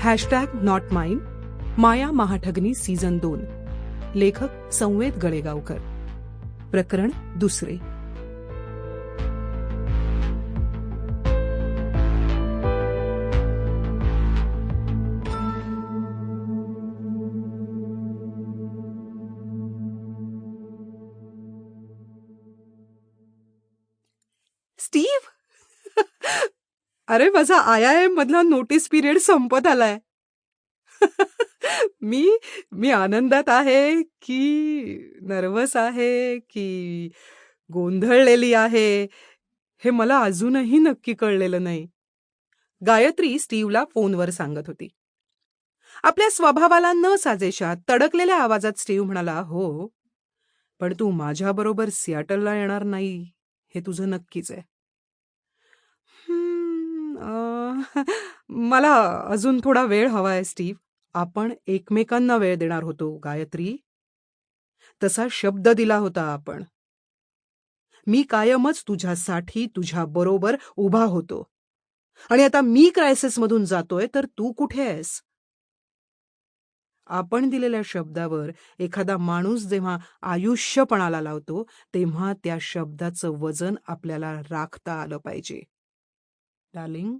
Hashtag not mine Maya Mahathagini season दोन. लेखक संवेद गळेगावकर. प्रकरण दुसरे. स्टीव्ह अरे माझा आय आय एम मधला नोटीस पिरियड संपत आलाय. मी मी आनंदात आहे की नर्वस आहे की गोंधळलेली आहे हे मला अजूनही नक्की कळलेलं नाही. गायत्री स्टीव्हला फोनवर सांगत होती. आपल्या स्वभावाला न साजेशा तडकलेल्या आवाजात स्टीव्ह म्हणाला हो पण तू माझ्याबरोबर सियाटलला येणार नाही हे तुझं नक्कीच आहे. मला अजून थोडा वेळ हवाय स्टीव्ह आपण एकमेकांना वेळ देणार होतो गायत्री. तसा शब्द दिला होता आपण. मी कायमच तुझ्यासाठी तुझ्या बरोबर उभा होतो. आणि आता मी क्रायसिसमधून जातोय तर तू कुठे आहेस? आपण दिलेल्या शब्दावर एखादा माणूस जेव्हा आयुष्यपणाला लावतो तेव्हा त्या शब्दाचं वजन आपल्याला राखता आलं पाहिजे. डार्लिंग?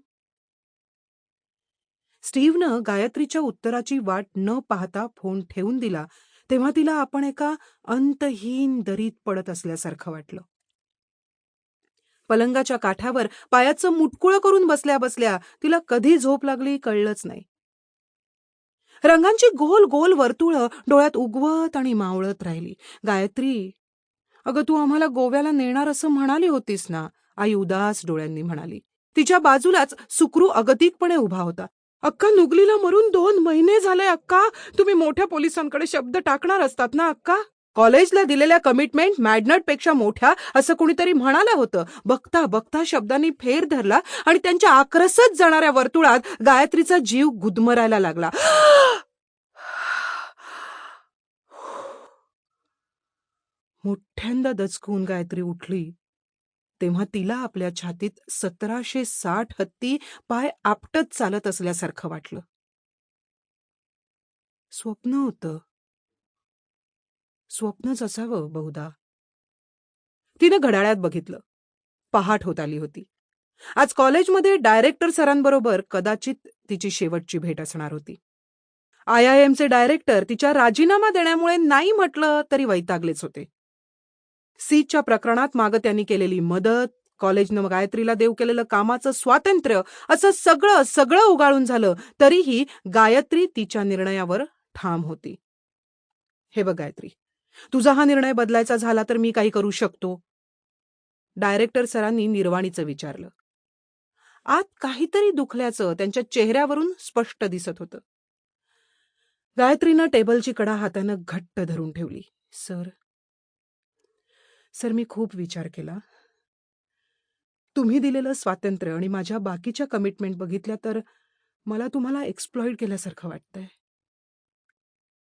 स्टीव्हनं गायत्रीच्या उत्तराची वाट न पाहता फोन ठेवून दिला तेव्हा तिला आपण एका अंतहीन दरीत पडत असल्यासारखं वाटलं. पलंगाच्या काठावर पायाचं मुटकुळं करून बसल्या बसल्या तिला कधी झोप लागली कळलंच नाही. रंगांची गोल गोल वर्तुळं डोळ्यात उगवत आणि मावळत राहिली. गायत्री अगं तू आम्हाला गोव्याला नेणार असं म्हणाली होतीस ना? आई उदास डोळ्यांनी म्हणाली. तिच्या बाजूलाच सुक्रू अगतिकपणे उभा होता. अक्का नुगलीला मरून दोन महिने झाले अक्का. तुम्ही मोठ्या पोलिसांकडे शब्द टाकणार असतात ना अक्का? कॉलेजला दिलेल्या कमिटमेंट मॅडनटपेक्षा मोठ्या असं कुणीतरी म्हणालं होतं. बघता बघता शब्दांनी फेर धरला आणि त्यांच्या आक्रसत जाणाऱ्या वर्तुळात गायत्रीचा जीव गुदमरायला लागला. मोठ्यांदा दचकून गायत्री उठली. तेव्हा तिला आपल्या छातीत सतराशे साठ हत्ती पाय आपटत चालत असल्यासारखं वाटलं. स्वप्न होतं. स्वप्नच असावं बहुधा. तिनं घड्याळ्यात बघितलं. पहाट होत आली होती. आज कॉलेजमध्ये डायरेक्टर सरांबरोबर कदाचित तिची शेवटची भेट असणार होती. आय आय एमचे डायरेक्टर तिच्या राजीनामा देण्यामुळे नाही म्हटलं तरी वैतागलेच होते. सीटच्या प्रकरणात मागं त्यांनी केलेली मदत कॉलेजनं गायत्रीला देव केलेलं कामाचं स्वातंत्र्य असं सगळं सगळं उगाळून झालं तरीही गायत्री तिच्या निर्णयावर ठाम होती. हे बघ गायत्री तुझा हा निर्णय बदलायचा झाला तर मी काही करू शकतो. डायरेक्टर सरांनी निर्वाणीचं विचारलं. आत काहीतरी दुखल्याचं त्यांच्या चेहऱ्यावरून स्पष्ट दिसत होतं. गायत्रीनं टेबलची कडा हातानं घट्ट धरून ठेवली. सर सर मी खूप विचार केला. तुम्ही दिलेलं स्वातंत्र्य आणि माझ्या बाकीच्या कमिटमेंट बघितल्या तर मला तुम्हाला एक्सप्लॉइड केल्यासारखं वाटतंय.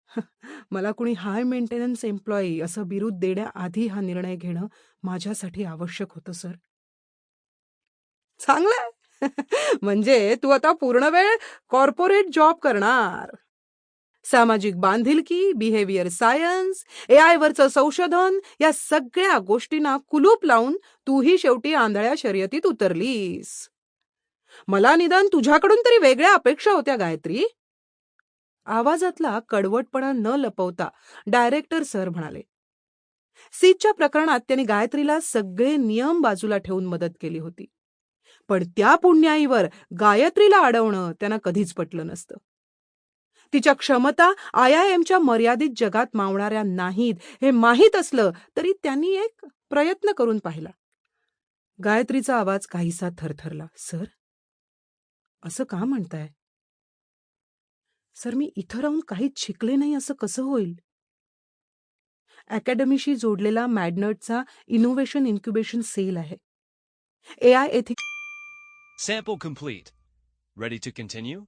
मला कुणी हाय मेंटेनन्स एम्प्लॉई असं बिरुद देण्याआधी हा निर्णय घेणं माझ्यासाठी आवश्यक होतं सर. चांगलंय. म्हणजे तू आता पूर्ण वेळ कॉर्पोरेट जॉब करणार. सामाजिक बांधिलकी बिहेवियर सायन्स ए आय वरचं संशोधन या सगळ्या गोष्टींना कुलूप लावून तूही शेवटी आंधळ्या शर्यतीत उतरलीस. मला निदान तुझ्याकडून तरी वेगळ्या अपेक्षा होत्या गायत्री. आवाजातला कडवटपणा न लपवता डायरेक्टर सर म्हणाले सीटच्या प्रकरणात त्यांनी गायत्रीला सगळे नियम बाजूला ठेवून मदत केली होती. पण त्या पुण्याईवर गायत्रीला अडवणं त्यांना कधीच पटलं नसतं. तिच्या क्षमता आय आय एमच्या मर्यादित जगात मावणाऱ्या नाहीत हे माहीत असलं तरी त्यांनी एक प्रयत्न करून पाहिला. गायत्रीचा आवाज काहीसा थरथरला सर असं का म्हणताय? सर मी इथं राहून काहीच शिकले नाही असं कसं होईल? अकॅडमीशी जोडलेला मॅडनटचा इनोव्हेशन इन्क्युबेशन सेल आहे. A I ethic sample complete ready to continue